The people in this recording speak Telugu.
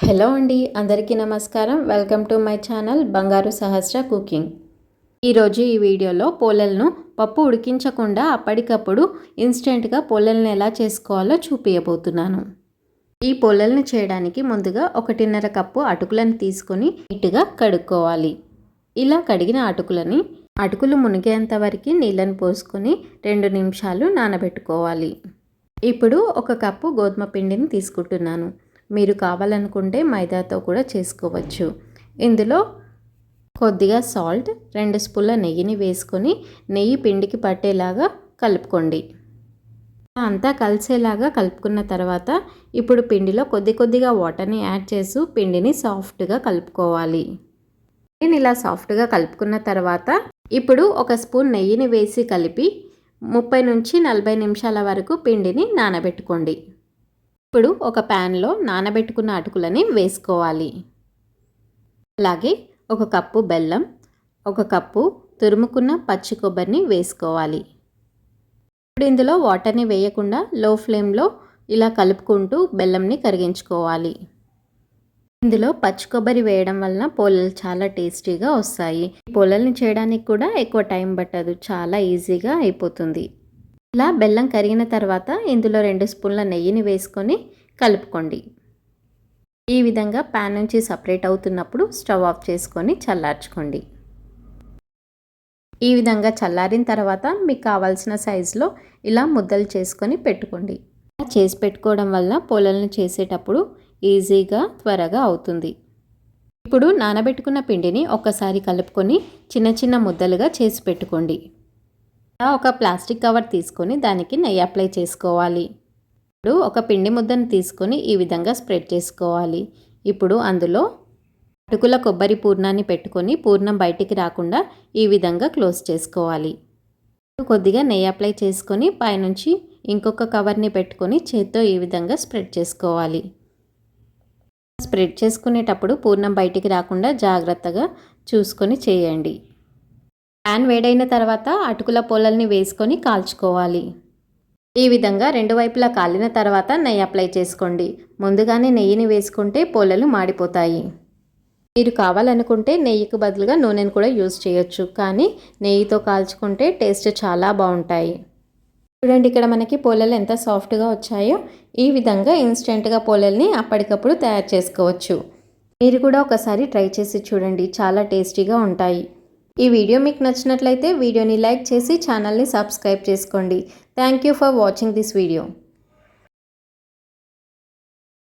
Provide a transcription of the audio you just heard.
హలో అండి అందరికీ నమస్కారం. వెల్కమ్ టు మై ఛానల్ బంగారు సహస్ర కుకింగ్. ఈరోజు ఈ వీడియోలో పోలలను పప్పు ఉడికించకుండా అప్పటికప్పుడు ఇన్స్టెంట్గా పోలలను ఎలా చేసుకోవాలో చూపించబోతున్నాను ఈ పోలల్ని చేయడానికి ముందుగా ఒకటిన్నర కప్పు అటుకులను తీసుకొని నీట్గా కడుక్కోవాలి. ఇలా కడిగిన అటుకులని అటుకులు మునిగేంత వరకు నీళ్ళని పోసుకొని రెండు నిమిషాలు నానబెట్టుకోవాలి. ఇప్పుడు ఒక కప్పు గోధుమ పిండిని తీసుకుంటున్నాను. మీరు కావాలనుకుంటే మైదాతో కూడా చేసుకోవచ్చు. ఇందులో కొద్దిగా సాల్ట్ రెండు స్పూన్ల నెయ్యిని వేసుకొని నెయ్యి పిండికి పట్టేలాగా కలుపుకోండి. అంతా కలిసేలాగా కలుపుకున్న తర్వాత ఇప్పుడు పిండిలో కొద్ది కొద్దిగా వాటర్ని యాడ్ చేసి పిండిని సాఫ్ట్గా కలుపుకోవాలి. నేను ఇలా సాఫ్ట్గా కలుపుకున్న తర్వాత ఇప్పుడు ఒక స్పూన్ నెయ్యిని వేసి కలిపి ముప్పై నుంచి నలభై నిమిషాల వరకు పిండిని నానబెట్టుకోండి. ఇప్పుడు ఒక ప్యాన్లో నానబెట్టుకున్న అటుకులని వేసుకోవాలి. అలాగే ఒక కప్పు బెల్లం ఒక కప్పు తురుముకున్న పచ్చి కొబ్బరిని వేసుకోవాలి. ఇప్పుడు ఇందులో వాటర్ని వేయకుండా లో ఫ్లేమ్లో ఇలా కలుపుకుంటూ బెల్లంని కరిగించుకోవాలి. ఇందులో పచ్చి కొబ్బరి వేయడం వలన పొలలు చాలా టేస్టీగా వస్తాయి. పొలల్ని చేయడానికి కూడా ఎక్కువ టైం పట్టదు చాలా ఈజీగా అయిపోతుంది. ఇలా బెల్లం కరిగిన తర్వాత ఇందులో రెండు స్పూన్ల నెయ్యిని వేసుకొని కలుపుకోండి. ఈ విధంగా ప్యాన్ నుంచి సపరేట్ అవుతున్నప్పుడు స్టవ్ ఆఫ్ చేసుకొని చల్లార్చుకోండి. ఈ విధంగా చల్లారిన తర్వాత మీకు కావాల్సిన సైజులో ఇలా ముద్దలు చేసుకొని పెట్టుకోండి. చేసి పెట్టుకోవడం వల్ల పొలలను చేసేటప్పుడు ఈజీగా త్వరగా అవుతుంది. ఇప్పుడు నానబెట్టుకున్న పిండిని ఒక్కసారి కలుపుకొని చిన్న చిన్న ముద్దలుగా చేసి పెట్టుకోండి. ఒక ప్లాస్టిక్ కవర్ తీసుకొని దానికి నెయ్యి అప్లై చేసుకోవాలి. ఇప్పుడు ఒక పిండి ముద్దను తీసుకొని ఈ విధంగా స్ప్రెడ్ చేసుకోవాలి. ఇప్పుడు అందులో అటుకుల కొబ్బరి పూర్ణాన్ని పెట్టుకొని పూర్ణం బయటికి రాకుండా ఈ విధంగా క్లోజ్ చేసుకోవాలి. కొద్దిగా నెయ్యి అప్లై చేసుకొని పైనుంచి ఇంకొక కవర్ని పెట్టుకొని చేత్తో ఈ విధంగా స్ప్రెడ్ చేసుకోవాలి. స్ప్రెడ్ చేసుకునేటప్పుడు పూర్ణం బయటికి రాకుండా జాగ్రత్తగా చూసుకొని చేయండి. ప్యాన్ వేడైన తర్వాత అటుకుల పొలల్ని వేసుకొని కాల్చుకోవాలి. ఈ విధంగా రెండు వైపులా కాలిన తర్వాత నెయ్యి అప్లై చేసుకోండి. ముందుగానే నెయ్యిని వేసుకుంటే పొలలు మాడిపోతాయి. మీరు కావాలనుకుంటే నెయ్యికి బదులుగా నూనెను కూడా యూజ్ చేయొచ్చు. కానీ నెయ్యితో కాల్చుకుంటే టేస్ట్ చాలా బాగుంటాయి. చూడండి ఇక్కడ మనకి పొలలు ఎంత సాఫ్ట్గా వచ్చాయో ఈ విధంగా ఇన్స్టెంట్గా పొలల్ని అప్పటికప్పుడు తయారు చేసుకోవచ్చు. మీరు కూడా ఒకసారి ట్రై చేసి చూడండి. చాలా టేస్టీగా ఉంటాయి. ఈ వీడియో మీకు నచ్చినట్లయితే వీడియోని లైక్ చేసి ఛానల్ని సబ్స్క్రైబ్ చేసుకోండి. Thank you for watching this video